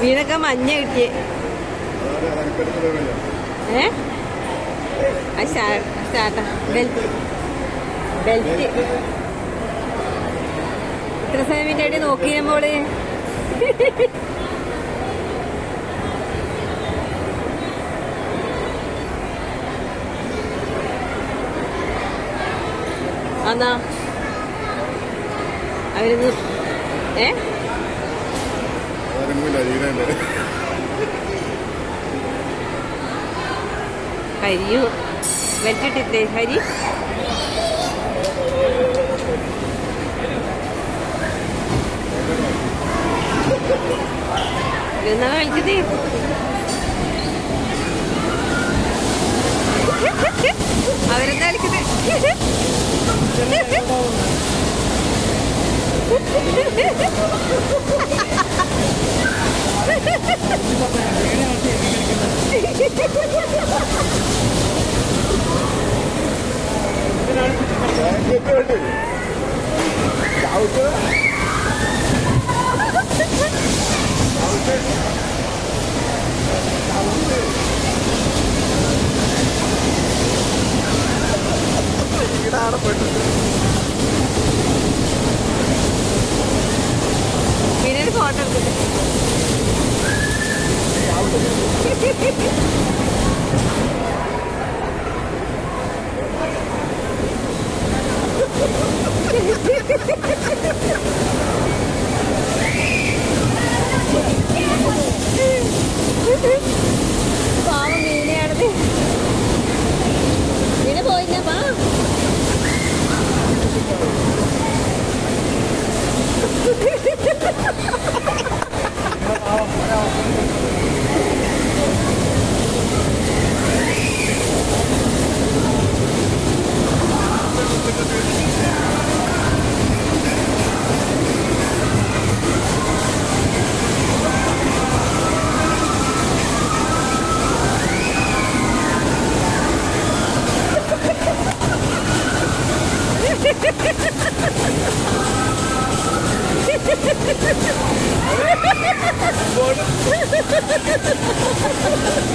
വീണൊക്കെ മഞ്ഞ കിട്ടിയേ. Belt belt ഇത്ര സമയം വേണ്ടി നോക്കി നമ്മൾ. എന്നാ അവരിന്ന് ഏ? ഹരിയു വെച്ചിട്ടില്ലേ ഹരി എന്നാ കളിച്ചത് അവരെന്താ കളിക്കുന്നത് പിന്നെ Vai, vai, vai. Ha ha ha